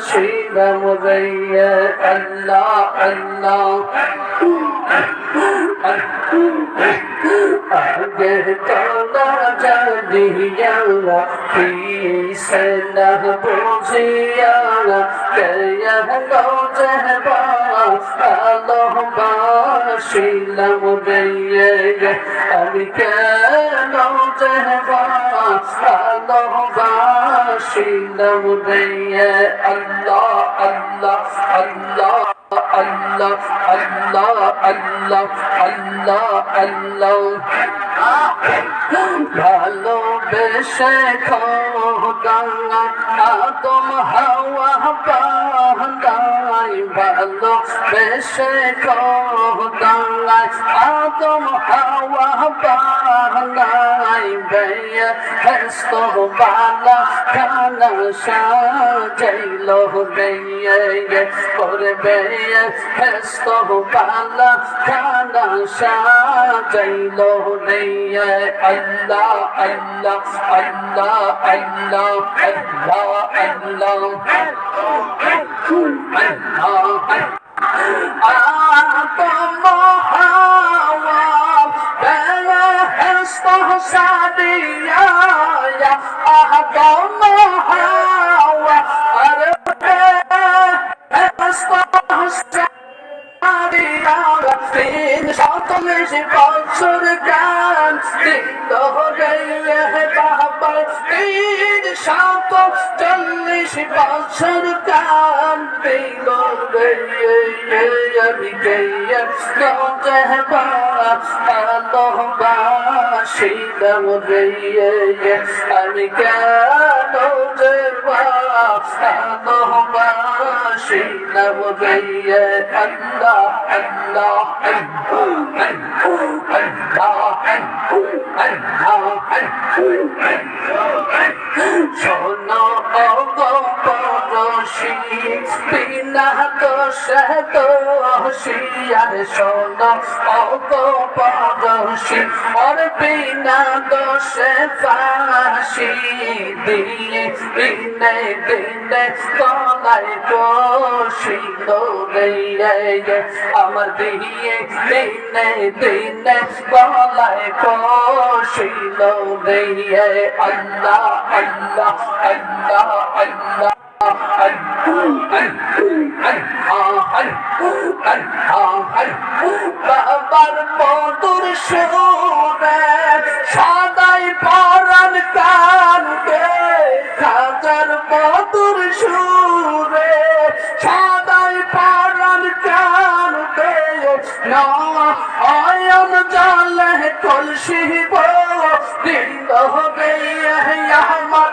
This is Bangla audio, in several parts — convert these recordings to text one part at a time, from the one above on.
نصیب مزیر اللہ اللہ آگے تولا جا دیا پیس نہ بوزیا کریا گو جہبا اللہ باشیل مزیر আমি কেন জহবা আল্লাহ বাসিলাম রে আল্লাহ আল্লাহ আল্লাহ আল্লাহ আল্লাহ আল্লাহ আল্লাহ আল্লাহ ভালোবেসে খোদা আদম হাওয়া বান্দাই ভালোবেসে খোদা আদম হাওয়া বান্দাই বেয়ে হস্ত বালা খানা সাজাইলো বেয়ে করবে হস্ত বালা খানা সাজাইলো علي الله الله الله الله الله الله الله أطمها وابتلى استصعبيا يا أطمها وابتلى استصعبيا দিনারা তিন সাতলিশ বছর গান সিদ্ধ হলে বাবা তিন সাত চল্লিশ বছর গান দিল রে আমি গেয়ে নজে বাবা ভালোবাসিলাম গিয়ে আমি কেন যে ভালোবাসিলাম গিয়ে আল্লাহ আল্লাহ শোনো পড়োশি বিনা দোষ দোষি আর শোনো অগপরশি ওর বিনা দোষে ফাঁসি দিয়ে দিনে দিনে গলায় বসিল রে আমার দিয়ে দিনে দিনে গলায় বসিল রে আল্লাহ আল্লাহ আল্লাহ আল্লাহ। বাবার মধুর সুরে সাদাই পরান কানবে খাজার মধুর সুরে সাদাই পরান কানবে নয়ন জলে কলসি দিল হবে আমার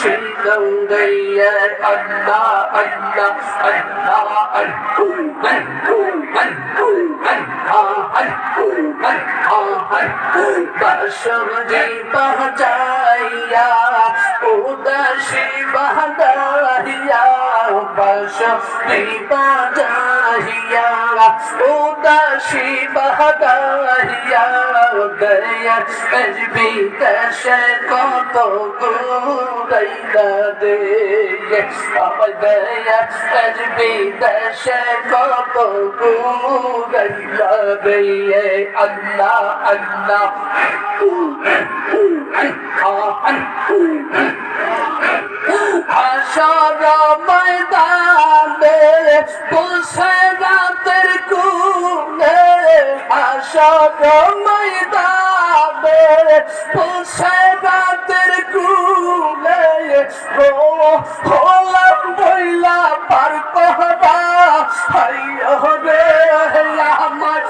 சிந்தங்கைய அல்லா அல்லா அல்லா அன்பு அன்பு அன்பு அன்பா அன்பு அன்பா அன்பு பசமதி பகஜாயா উদাসী বাদাহিয়া বাসি বাদাহিয়া উদাসী বাদাহিয়া দয়া কজবি কশ কত গুড়াইলা দে আমার দয়া কজবি কশ কত গুড়াইলা দে আল্লাহ আল্লাহ। Oh, oh, oh, oh, oh, oh, oh, oh, হাসর ময়দানে বসে রাতের কুলে হাসর ময়দানে বসে রাতের কুলে ও হলাম বইলা পার কহবা হাইয় রে আমার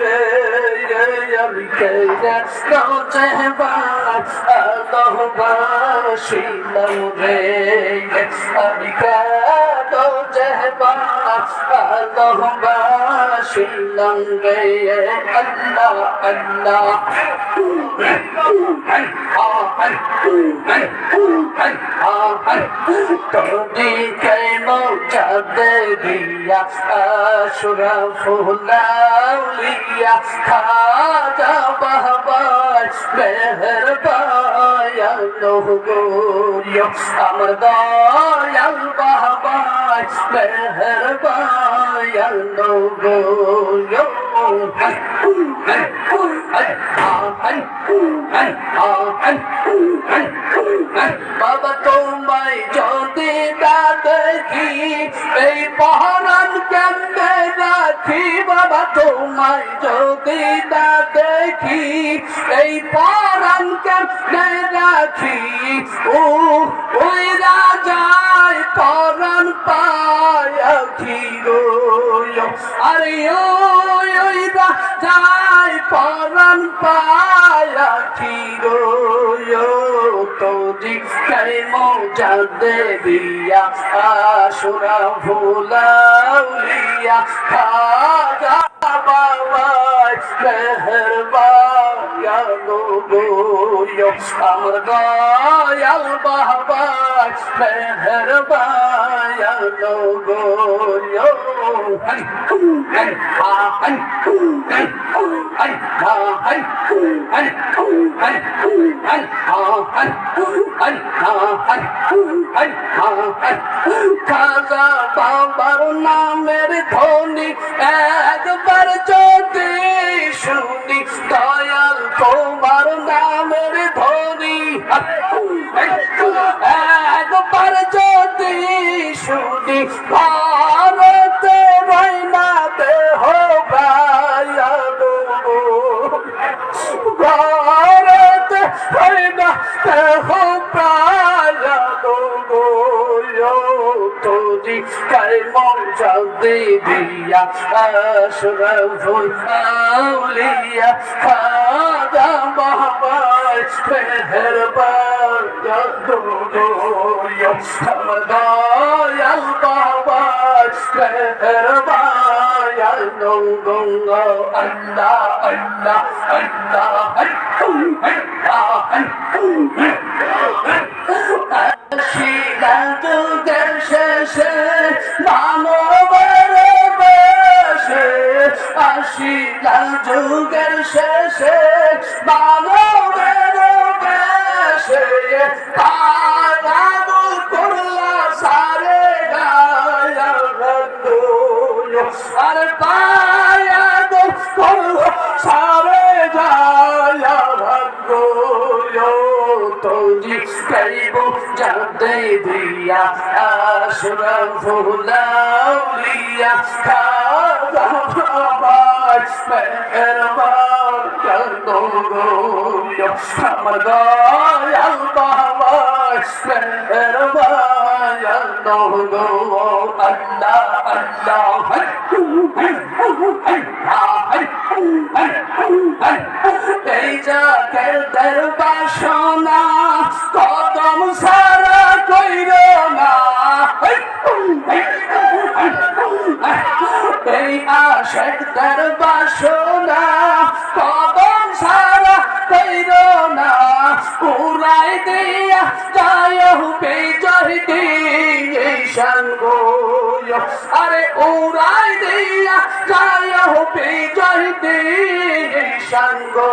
রে day, every day, that's not time. I love শিলাম রে অবিকার জহবান আল্লাহুম্মা শিলাম রে আল্লাহ আল্লাহ। তোদি কে মৌজাদে দিয়া, আশুরা ফুলাউলিয়া খাজা বাহবাজ মেহরবান। মেহরবায়ানো গোরিও আমার দয়াল বাহবাজ মেহরবায়ানো গোরিও বাবা, তোমায় যদি দেখি, এই পহরান কেমনে রাখি বাবা তোমায় যদি না দেখি এই পহরান কেমনে রাখি ও ওই রাজায় পরাণ পায়াখি গো। আরে ওই ওই পরাণ পায়াখি গো। তোদি কে মৌজা দেবিয়া আশুরা ভুলাউলিয়া খাজা বাবা মেহরবায়া গোয় আমার দয়াল বাবা মেহরবায়া গোয় খাজা বাবার নামের ধ্বনি একবার যদি শুনি দয়াল তোমার নামের ধনী একবার দেবিয়া আশরাফুল আউলিয়া খাদা বাবাই মেহরবান দোয়া দয়াল বাবাই মেহরবান নঙ্গঙ্গ আল্লাহ আল্লাহ আল্লাহ আল্লাহ শিলাতুদের শেষে মানবের আশিলা যুগের শেষে মানবের বেশে পায়াদু করলা সারে আর পায়াদু করলা সারে গায়া তোজি খাজা বাবাজ মেহরবান করদো গো আমার দয়াল বাবাজ মেহরবান করদো গো আল্লাহ আল্লাহ এই জাগের দরবার সোনা কদম সারা কইর না এই আশেক দরবার সোনা কদম সারা কইর না। উড়াই দিয়া যায় বেজয় দিয়ে সঙ্গো আরে উড়াই দিয়া যায় বেজয় দিয়ে সঙ্গো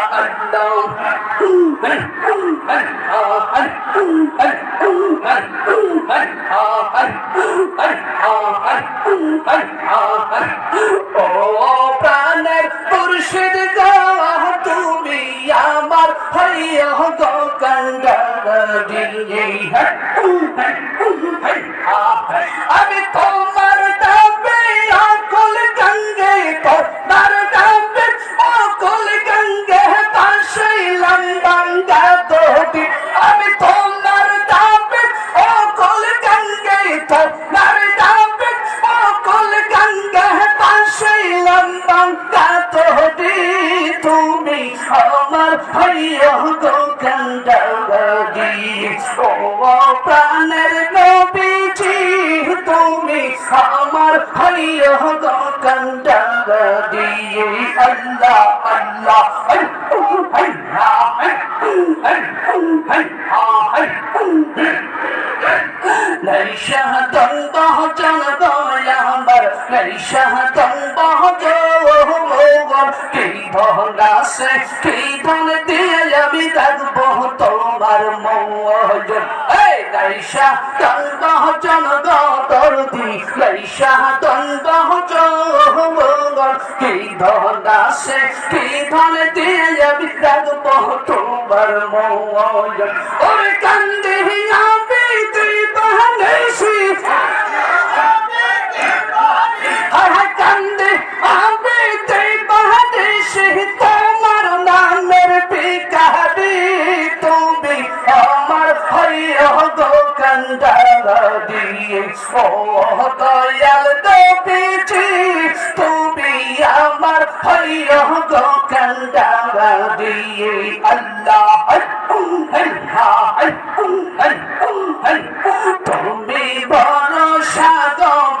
আল্লাহ ও প্রাণের মুর্শিদ গো তুমি আমার হইয় আমি তোমার আমার হইয়া দোকান দাদি ও নবীজি তুমি আমার হইয়া দোকান দাদি আল্লাহ আল্লাহ نرشها লাইশা তন্দ জনগ তরুদি লাইশা তন্দ জনগণ কি ধন আসে কি ধন দিয়ে বিদ্যাগ তোমার মন ওরে কান্দে হিয়া ও দয়াল দেবীজি তুমি আমার হইয় গো কান্দারা দিয়ে আল্লাহ তুমি বড় গো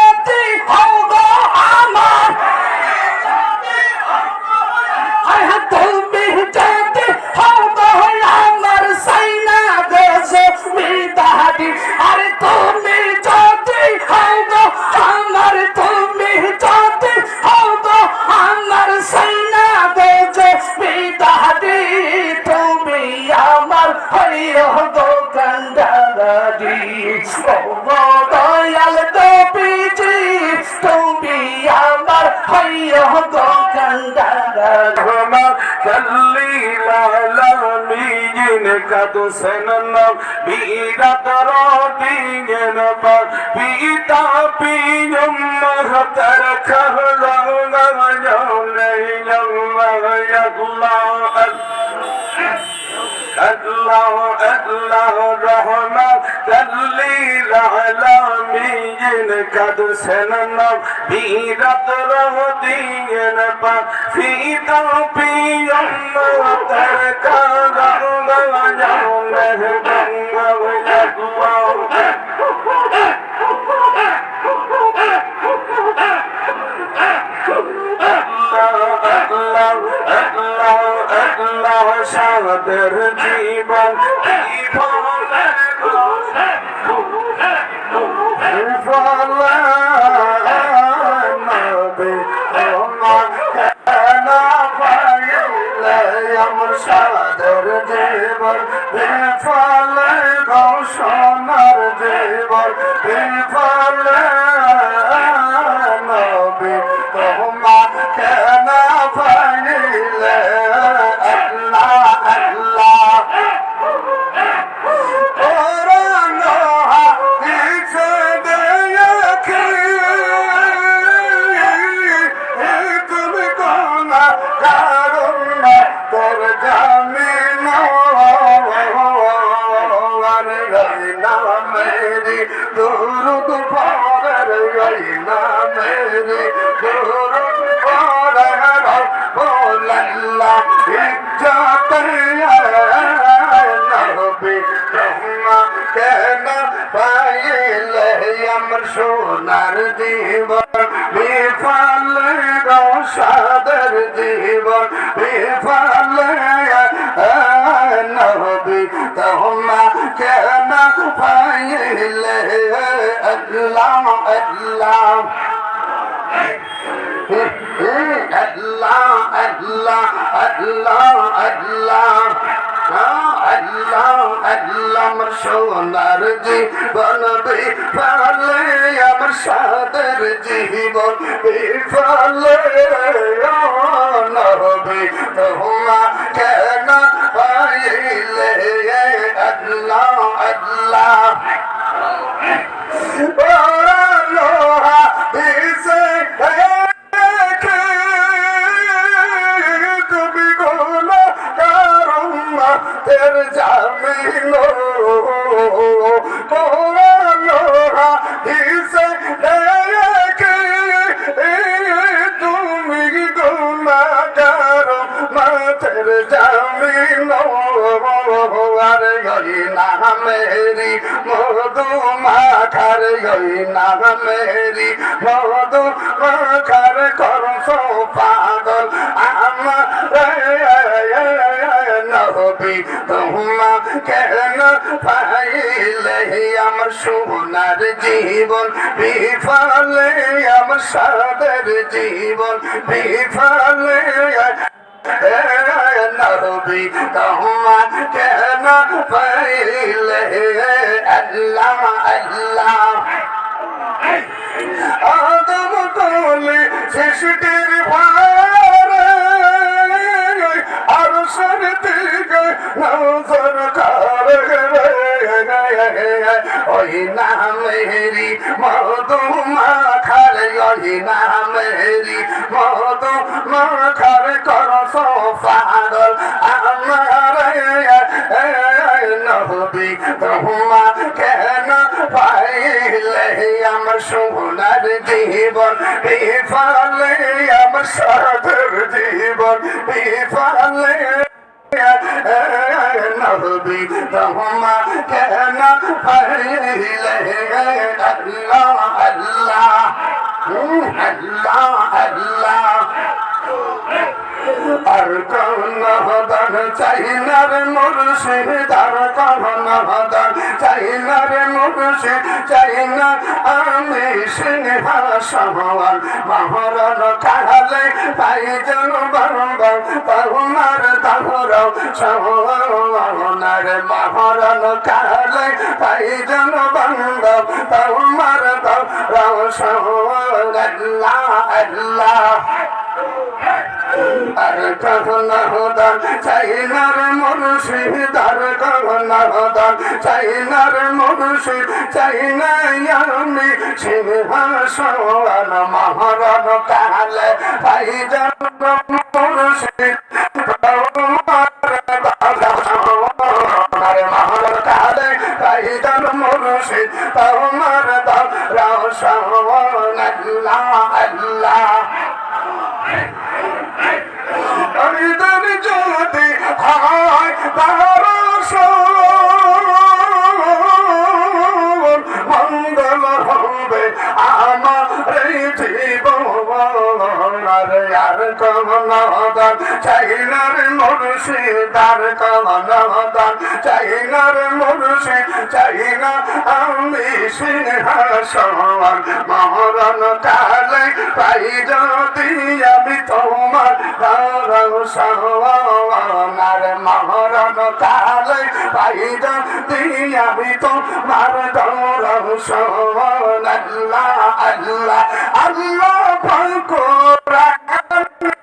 لهما كالليل على المين قد سننا بيدة رابين بار بيدة আল্লাহ আল্লাহ রহমান তল্লি রহলামিন কদ সনম বীরত রহ দিন পা ফিদা পিয়ম তরকা রহমান জাম মেহবুব আল্লাহ সাদের জীবন জীবনে আমার সোনার জীবন, বিফল রসাদের জীবন, বিফল নবী তোমা কেন পাইলে আল্লাহ আল্লাহ আল্লাহ আল্লাহ আল্লাহ আল্লাহ আল্লাহ আল্লাহ আমার সোনার জীবন বিফলে আমার সাদের জীবন বিফলে নবী তোমা কেন পাইলে আল্লাহ আল্লাহ মেরি, মধু মাখার গই না মেরি। মধু মাখার করছ পাগল আমার, নবী তোমা কেন পাইলে আমার সোনার জীবন? বিফলে আমার সাদের জীবন, বিফলে নবী তোমা কেন পাইলে আল্লাহ আল্লাহ আদম তোলে সৃষ্টির ভারে ওই না মেরি মধু মাখার ওই না মেরি মধু মাখার করস পাগল আমার নবী তোমা কেন পাইলে? আমার সোনার জীবন, বিফলে আমার সাধের জীবন, বিফলে নবী তোমা কেন পাইলে আল্লাহ আল্লাহ আল্লাহ আল্লাহ আর কোন হদন চাইনার মুর্শিদ, আর কোন হদন চাইনার মুর্শিদ, চাইনা আমি সিংহাসন মহরণ কালে পাই জন বরবর তহুমার তহর সহনার মহরণ কালে পাই জন বন্ধ তহুমার তহর সহন আল্লাহ আল্লাহ। আর কখন হদান চাইনার মুর্শিদ আর কখন হদান চাইনার মুর্শিদ চাইনাই আমি সিংহাসন মহারণ কালে পাই জন মুর্শিদ মহারণ হয় তার মঙ্গল হবে আমার এই জীবন আর কমনদান চাইনার মুর্শিদার কমনদান চাইনার মুর্শিদ চাইনা আমি সিংহাসন মহরণ কালে পাই যদি আমি তোমার দারং সওয়ার মহরণ কালে পাই যদি আমি তোমার দারং সওয়ার আল্লাহ আল্লাহ আল্লাহ ফাকুরা মুর্শিদ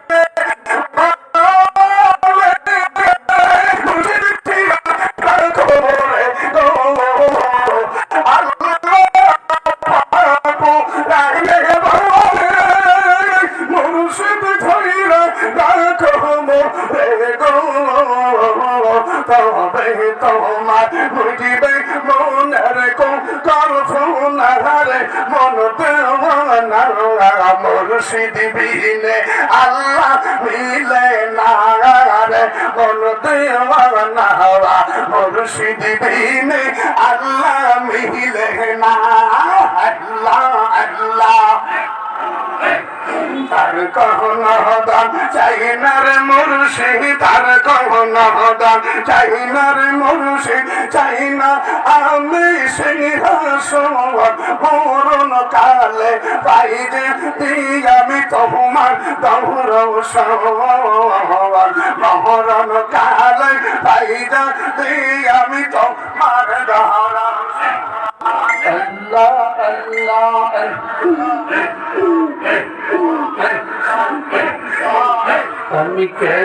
মুর্শিদ বিনে আল্লাহ মিলে না মন দেওয়ানা মুর্শিদ বিনে আল্লাহ মিলে না আল্লাহ আল্লাহ। তার কহন হদান, চাইনার মুর্শিদ তার কহন হদান, চাইনার মুর্শিদ চাইনা, আমি সিংহাসন পূরণ কালে পাই যে আমি তোমার দৌর মহরণ কালে পাই যে আমি তোমার দৌর আল্লাহ আল্লাহ আমি কে